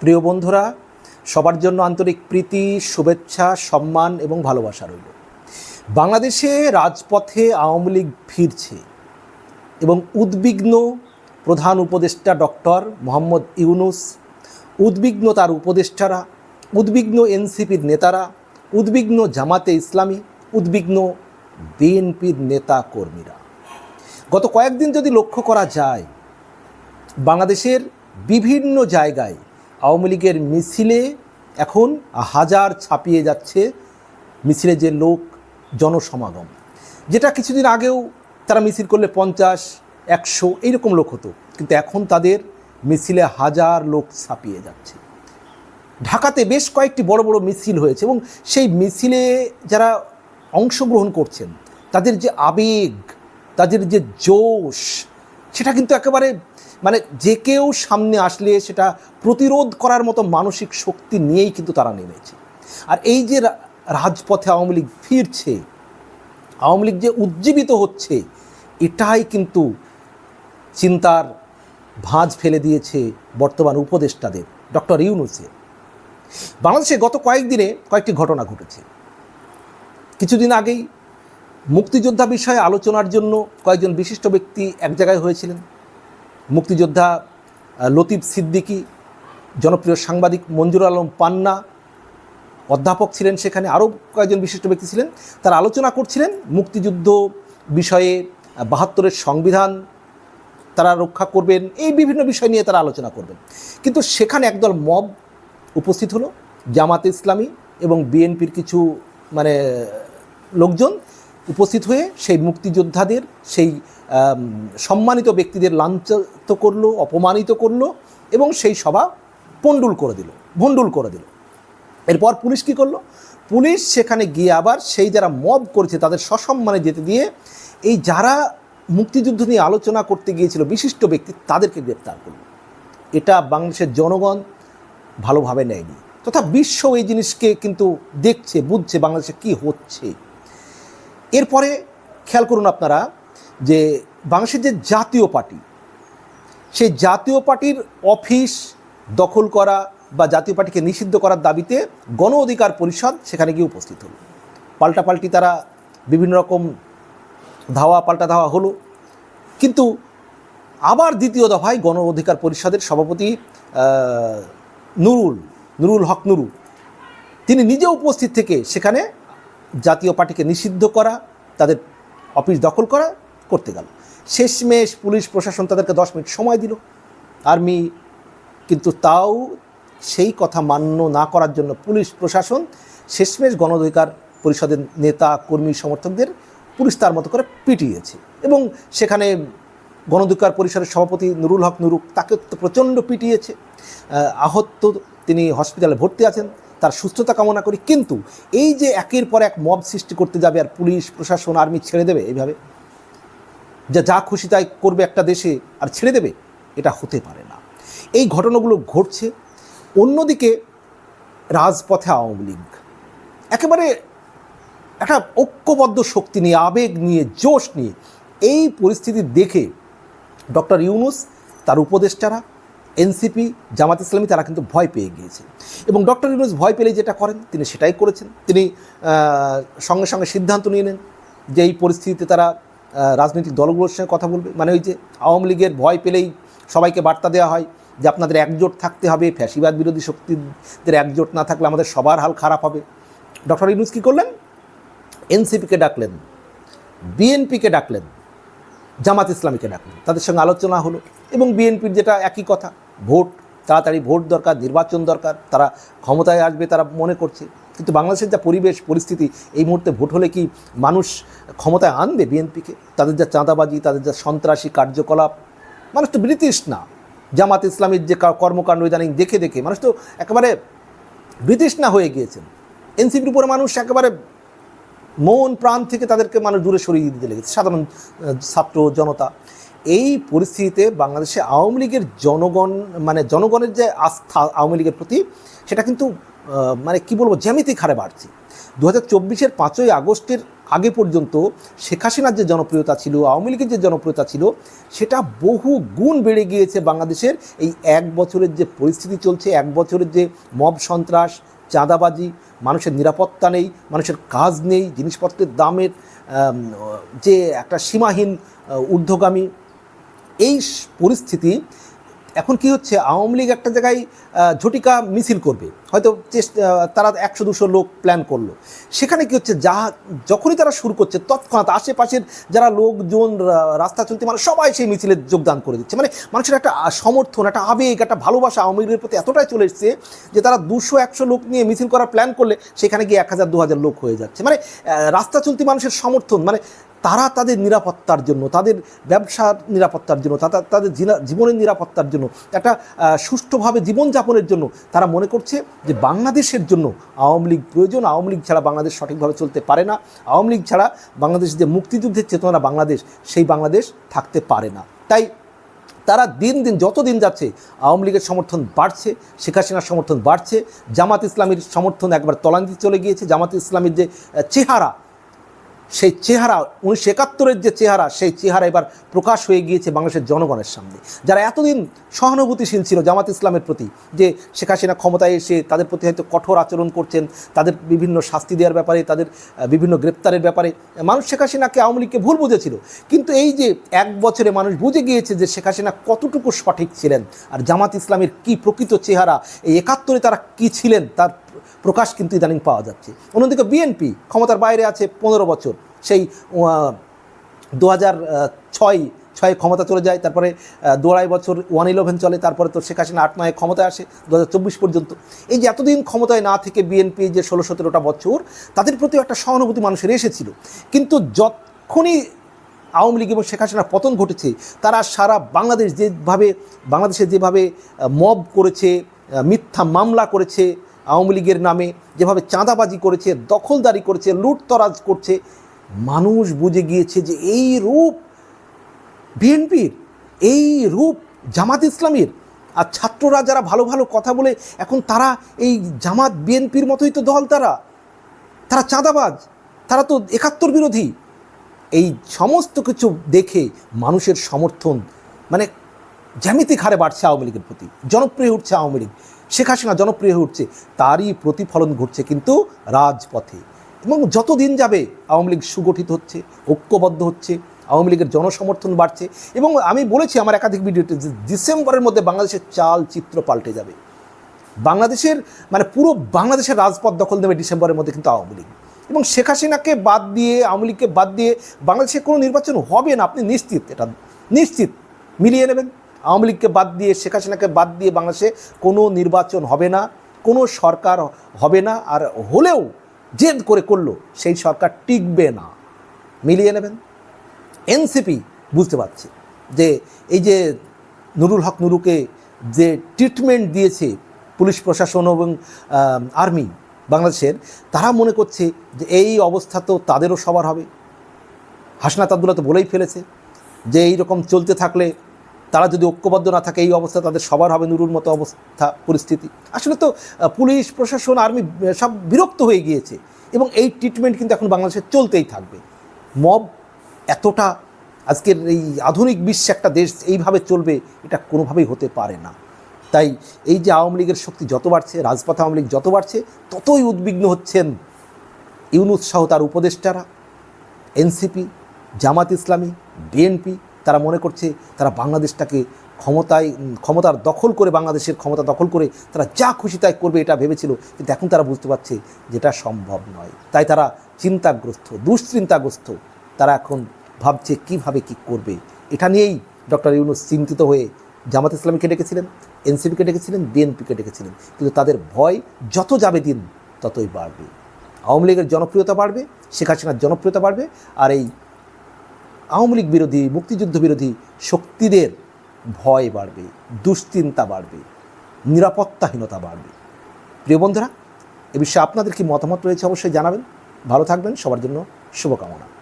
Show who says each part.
Speaker 1: প্রিয় বন্ধুরা, সবার জন্য আন্তরিক প্রীতি, শুভেচ্ছা, সম্মান এবং ভালোবাসা রইল। বাংলাদেশে রাজপথে আওয়ামী লীগ ফিরছে এবং উদ্বিগ্ন প্রধান উপদেষ্টা ডক্টর মোহাম্মদ ইউনুস, উদ্বিগ্ন তার উপদেষ্টারা, উদ্বিগ্ন এনসিপির নেতারা, উদ্বিগ্ন জামাতে ইসলামী, উদ্বিগ্ন বিএনপির নেতা কর্মীরা। গত কয়েকদিন যদি লক্ষ্য করা যায়, বাংলাদেশের বিভিন্ন জায়গায় আওয়ামী লীগের মিছিলে এখন হাজার ছাপিয়ে যাচ্ছে মিছিলে যে লোক জনসমাগম। যেটা কিছুদিন আগেও তারা মিছিল করলে পঞ্চাশ, একশো এইরকম লোক হতো। কিন্তু এখন তাদের মিছিলে হাজার লোক ছাপিয়ে যাচ্ছে। ঢাকাতে বেশ কয়েকটি বড় বড় মিছিল হয়েছে এবং সেই মিছিলে যারা অংশগ্রহণ করছেন, তাদের যে আবেগ, তাদের যে জোশ সেটা কিন্তু একেবারে মানে যে কেউ সামনে আসলে সেটা প্রতিরোধ করার মতো মানসিক শক্তি নিয়েই কিন্তু তারা নেমেছে। আর এই যে রাজপথে আওয়ামী লীগ ফিরছে, আওয়ামী লীগ যে উজ্জীবিত হচ্ছে, এটাই কিন্তু চিন্তার ভাঁজ ফেলে দিয়েছে বর্তমান উপদেষ্টাদের, ডক্টর ইউনুসের। বাংলাদেশে গত কয়েকদিনে কয়েকটি ঘটনা ঘটেছে। কিছুদিন আগেই মুক্তিযোদ্ধা বিষয়ে আলোচনার জন্য কয়েকজন বিশিষ্ট ব্যক্তি এক জায়গায় হয়েছিলেন। মুক্তিযোদ্ধা লতিফ সিদ্দিকী, জনপ্রিয় সাংবাদিক মঞ্জুর আলম পান্না, অধ্যাপক ছিলেন সেখানে, আরও কয়েকজন বিশিষ্ট ব্যক্তি ছিলেন। তারা আলোচনা করছিলেন মুক্তিযুদ্ধ বিষয়ে বাহাত্তরের সংবিধান, তারা রক্ষা করবেন, এই বিভিন্ন বিষয় নিয়ে তারা আলোচনা করবেন। কিন্তু সেখানে একদল মব উপস্থিত হলো, জামাতে ইসলামী এবং বিএনপির কিছু মানে লোকজন। উপস্থিত হয়ে সেই মুক্তিযোদ্ধাদের, সেই সম্মানিত ব্যক্তিদের লাঞ্ছিত করল, অপমানিত করল এবং সেই সভা পণ্ডুল করে দিল, ভণ্ডুল করে দিল। এরপর পুলিশ কী করল? পুলিশ সেখানে গিয়ে আবার সেই যারা মব করেছে, তাদের সসম্মানে যেতে দিয়ে এই যারা মুক্তিযুদ্ধ নিয়ে আলোচনা করতে গিয়েছিল বিশিষ্ট ব্যক্তি, তাদেরকে গ্রেপ্তার করল। এটা বাংলাদেশের জনগণ ভালোভাবে নেয়নি। তথা বিশ্ব এই জিনিসকে কিন্তু দেখছে, বুঝছে বাংলাদেশে কি হচ্ছে। এরপরে খেয়াল করুন আপনারা যে বাংলাদেশের যে জাতীয় পার্টি, সেই জাতীয় পার্টির অফিস দখল করা বা জাতীয় পার্টিকে নিষিদ্ধ করার দাবিতে গণ অধিকার পরিষদ সেখানে গিয়ে উপস্থিত হলো। পাল্টাপাল্টি তারা বিভিন্ন রকম ধাওয়া, পাল্টা ধাওয়া হলো। কিন্তু আবার দ্বিতীয় দফায় গণ অধিকার পরিষদের সভাপতি নুরুল নুরুল হক নুরু, তিনি নিজে উপস্থিত থেকে সেখানে জাতীয় পার্টিকে নিষিদ্ধ করা, তাদের অফিস দখল করা করতে গেল। শেষমেশ পুলিশ প্রশাসন তাদেরকে দশ মিনিট সময় দিল। আর্মি কিন্তু তাও সেই কথা মান্য না করার জন্য পুলিশ প্রশাসন শেষমেশ গণ অধিকার পরিষদের নেতা, কর্মী, সমর্থকদের পুলিশ তার মতো করে পিটিয়েছে এবং সেখানে গণ অধিকার পরিষদের সভাপতি নুরুল হক নুরুক তাকে প্রচণ্ড পিটিয়েছে। আহত তিনি হসপিটালে ভর্তি আছেন। তার সুস্থতা কামনা করি। কিন্তু এই যে একের পর এক মব সৃষ্টি করতে যাবে আর পুলিশ, প্রশাসন, আর্মি ছেড়ে দেবে এইভাবে, যা যা খুশি তাই করবে একটা দেশে আর ছেড়ে দেবে, এটা হতে পারে না। এই ঘটনাগুলো ঘটছে। অন্যদিকে রাজপথে আওয়ামী লীগ, একেবারে একটা ঐক্যবদ্ধ শক্তি নিয়ে, আবেগ নিয়ে, জোশ নিয়ে, এই পরিস্থিতি দেখে ডক্টর ইউনুস, তার উপদেষ্টারা এনসিপি, জামাত ইসলামী, তারা কিন্তু ভয় পেয়ে গিয়েছে। এবং ডক্টর ইউনুস ভয় পেলে যেটা করেন, তিনি সেটাই করেছেন। তিনি সঙ্গে সঙ্গে সিদ্ধান্ত নিয়ে নেন যে এই পরিস্থিতিতে তারা রাজনৈতিক দলগুলোর সঙ্গে কথা বলবে। মানে ওই যে আওয়ামী লীগের ভয় পেলেই সবাইকে বার্তা দেওয়া হয় যে আপনাদের একজোট থাকতে হবে, ফ্যাসিবাদ বিরোধী শক্তিদের একজোট না থাকলে আমাদের সবার হাল খারাপ হবে। ডক্টর ইউনুস কী করলেন? এনসিপিকে ডাকলেন, বিএনপিকে ডাকলেন জামাত ইসলামীকে ডাকলেন তাদের সঙ্গে আলোচনা হলো এবং বিএনপির যেটা একই কথা, ভোট, তাড়াতাড়ি ভোট দরকার, নির্বাচন দরকার, তারা ক্ষমতায় আসবে তারা মনে করছে। কিন্তু বাংলাদেশের যা পরিবেশ, পরিস্থিতি, এই মুহূর্তে ভোট হলে কি মানুষ ক্ষমতায় আনবে বিএনপিকে? তাদের যা চাঁদাবাজি, তাদের যা সন্ত্রাসী কার্যকলাপ, মানুষ তো ব্রিটিশ না। জামাত ইসলামীর যে কর্মকাণ্ড ইদানিং দেখে দেখে মানুষ তো একেবারে ব্রিটিশ না হয়ে গিয়েছেন। এনসিপির উপরে মানুষ একেবারে মন প্রাণ থেকে তাদেরকে মানুষ দূরে সরিয়ে দিতে লেগেছে। সাধারণ ছাত্র জনতা। এই পরিস্থিতিতে বাংলাদেশে আওয়ামী লীগের জনগণ মানে জনগণের যে আস্থা আওয়ামী লীগের প্রতি, সেটা কিন্তু মানে কি বলব, জ্যামিতিক হারে বাড়ছে। দু হাজার চব্বিশের পাঁচই আগস্টের আগে পর্যন্ত শেখ হাসিনার যে জনপ্রিয়তা ছিল, আওয়ামী লীগের যে জনপ্রিয়তা ছিল, সেটা বহু গুণ বেড়ে গিয়েছে বাংলাদেশের এই এক বছরের যে পরিস্থিতি চলছে, এক বছরের যে মব সন্ত্রাস চাঁদাবাজি, মানুষের নিরাপত্তা নেই, মানুষের কাজ নেই, জিনিসপত্রের দামের যে একটা সীমাহীন ঊর্ধ্বগামী, এই পরিস্থিতি এখন কি হচ্ছে? আওয়ামী লীগ একটা জায়গায় ঝটিকা মিছিল করবে। হয়তো চেষ্টা তারা একশো দুশো লোক প্ল্যান করল। সেখানে কি হচ্ছে? যা, যখনই তারা শুরু করছে, তৎক্ষণাৎ আশেপাশের যারা লোকজন রাস্তা চলতে মানে সবাই সেই মিছিলে যোগদান করে দিচ্ছে। মানে মানুষের একটা সমর্থন, একটা আবেগ, একটা ভালোবাসা আওয়ামী লীগের প্রতি এতটাই চলে এসছে যে তারা দুশো একশো লোক নিয়ে মিছিল করার প্ল্যান করলে সেখানে গিয়ে এক হাজার, দু হাজার লোক হয়ে যাচ্ছে। মানে রাস্তা চলতি মানুষের সমর্থন মানে তারা তাদের নিরাপত্তার জন্য, তাদের ব্যবসার নিরাপত্তার জন্য তারা তাদের জীবনের নিরাপত্তার জন্য, একটা সুষ্ঠুভাবে জীবনযাপনের জন্য তারা মনে করছে যে বাংলাদেশের জন্য আওয়ামী লীগ প্রয়োজন। আওয়ামী লীগ ছাড়া বাংলাদেশ সঠিকভাবে চলতে পারে না। আওয়ামী লীগ ছাড়া বাংলাদেশ যে মুক্তিযুদ্ধের চেতনা বাংলাদেশ, সেই বাংলাদেশ থাকতে পারে না। তাই তারা দিন দিন, যত দিন যাচ্ছে, আওয়ামী লীগের সমর্থন বাড়ছে, শেখ হাসিনার সমর্থন বাড়ছে, জামাত ইসলামীর সমর্থন একবার তলান্তি চলে গিয়েছে। জামাত ইসলামীর যে চেহারা সেই চেহারা, উনিশশো একাত্তরের যে চেহারা, সেই চেহারা এবার প্রকাশ হয়ে গিয়েছে বাংলাদেশের জনগণের সামনে। যারা এতদিন সহানুভূতিশীল ছিল জামাত ইসলামের প্রতি, যে শেখ হাসিনা ক্ষমতায় এসে তাদের প্রতি হয়তো কঠোর আচরণ করছেন, তাদের বিভিন্ন শাস্তি দেওয়ার ব্যাপারে, তাদের বিভিন্ন গ্রেপ্তারের ব্যাপারে, মানুষ শেখ হাসিনাকে আওয়ামী লীগকে ভুল বুঝেছিল। কিন্তু এই যে এক বছরে মানুষ বুঝে গিয়েছে যে শেখ হাসিনা কতটুকু সঠিক ছিলেন, আর জামাত ইসলামের কি প্রকৃত চেহারা, এই একাত্তরে তারা কি ছিলেন, তার প্রকাশ কিন্তু ইদানিং পাওয়া যাচ্ছে। অন্যদিকে বিএনপি ক্ষমতার বাইরে আছে পনেরো বছর। সেই দু হাজার ছয়, ছয়ে ক্ষমতা চলে যায়, তারপরে দু আড়াই বছর ওয়ান ইলেভেন চলে, তারপরে তো শেখ হাসিনা আট, নয় ক্ষমতায় আসে দু হাজার চব্বিশ পর্যন্ত। এই যে এতদিন ক্ষমতায় না থেকে বিএনপি যে ষোলো সতেরোটা বছর, তাদের প্রতি একটা সহানুভূতি মানুষের এসেছিল। কিন্তু যখনই আওয়ামী লীগ এবং শেখ হাসিনার পতন ঘটেছে, তারা সারা বাংলাদেশ যেভাবে, বাংলাদেশে যেভাবে মব করেছে মিথ্যা মামলা করেছে আওয়ামী লীগের নামে যেভাবে চাঁদাবাজি করেছে, দখলদারি করেছে, লুটতরাজ করছে, মানুষ বুঝে গিয়েছে যে এই রূপ বিএনপির, এই রূপ জামাত ইসলামীর। আর ছাত্ররা যারা ভালো ভালো কথা বলে, এখন তারা এই জামাত বিএনপির মতোই তো দল তারা। তারা চাঁদাবাজ, তারা তো একাত্তর বিরোধী। এই সমস্ত কিছু দেখে মানুষের সমর্থন মানে জ্যামিতিক হারে বাড়ছে আওয়ামী লীগের প্রতি, জনপ্রিয় উঠছে আওয়ামী লীগ। শেখ হাসিনা জনপ্রিয় হয়ে উঠছে, তারই প্রতিফলন ঘটছে কিন্তু রাজপথে। এবং যত দিন যাবে আওয়ামী লীগ সুগঠিত হচ্ছে, ঐক্যবদ্ধ হচ্ছে, আওয়ামী লীগের জনসমর্থন বাড়ছে, এবং আমি বলেছি আমার একাধিক ভিডিওতে যে ডিসেম্বরের মধ্যে বাংলাদেশের চাল চিত্র পাল্টে যাবে। বাংলাদেশের মানে পুরো বাংলাদেশের রাজপথ দখল দেবে ডিসেম্বরের মধ্যে কিন্তু আওয়ামী লীগ। এবং শেখ হাসিনাকে বাদ দিয়ে, আওয়ামী লীগকে বাদ দিয়ে বাংলাদেশে কোনো নির্বাচন হবে না, আপনি নিশ্চিত এটা? নিশ্চিত। মিলিয়ে নেবেন। আওয়ামী লীগকে বাদ দিয়ে, শেখ হাসিনাকে বাদ দিয়ে বাংলাদেশে কোনো নির্বাচন হবে না, কোনো সরকার হবে না, আর হলেও জেদ করে করল, সেই সরকার টিকবে না। মিলিয়ে নেবেন। এনসিপি বুঝতে পারছে যে এই যে নুরুল হক নুরুকে যে ট্রিটমেন্ট দিয়েছে পুলিশ প্রশাসন এবং আর্মি বাংলাদেশের, তারা মনে করছে যে এই অবস্থা তো তাদেরও সবার হবে। হাসনাত আবদুল্লাহ তো বলেই ফেলেছে যে এই রকম চলতে থাকলে তারা যদি ঐক্যবদ্ধ না থাকে, এই অবস্থা তাদের সবার হবে, নুরুর মতো অবস্থা, পরিস্থিতি। আসলে তো পুলিশ, প্রশাসন, আর্মি সব বিরক্ত হয়ে গিয়েছে। এবং এই ট্রিটমেন্ট কিন্তু এখন বাংলাদেশে চলতেই থাকবে। মব এতটা, আজকের এই আধুনিক বিশ্বে একটা দেশ এইভাবে চলবে, এটা কোনোভাবেই হতে পারে না। তাই এই যে আওয়ামী লীগের শক্তি যত বাড়ছে, রাজপথ আওয়ামী লীগ যত বাড়ছে, ততই উদ্বিগ্ন হচ্ছেন ইউনুস সহ তার উপদেষ্টারা। এনসিপি, জামাত ইসলামী, বিএনপি তারা মনে করছে তারা বাংলাদেশটাকে ক্ষমতায় ক্ষমতার দখল করে, বাংলাদেশের ক্ষমতা দখল করে তারা যা খুশি তাই করবে এটা ভেবেছিল, কিন্তু এখন তারা বুঝতে পারছে যেটা সম্ভব নয়। তাই তারা চিন্তাগ্রস্ত, দুশ্চিন্তাগ্রস্ত। তারা এখন ভাবছে কীভাবে কি করবে। এটা নিয়েই ডক্টর ইউনুস চিন্তিত হয়ে জামাত ইসলামীকে ডেকেছিলেন, এনসিপিকে ডেকেছিলেন, বিএনপিকে ডেকেছিলেন। কিন্তু তাদের ভয় যত যাবে দিন, ততই বাড়বে। আওয়ামী লীগের জনপ্রিয়তা বাড়বে, শেখ হাসিনার জনপ্রিয়তা বাড়বে, আর এই আওয়ামী লীগ বিরোধী, মুক্তিযুদ্ধ বিরোধী শক্তিদের ভয় বাড়বে, দুশ্চিন্তা বাড়বে, নিরাপত্তাহীনতা বাড়বে। প্রিয় বন্ধুরা, এ বিষয়ে আপনাদের কি মতামত রয়েছে অবশ্যই জানাবেন। ভালো থাকবেন, সবার জন্য শুভকামনা।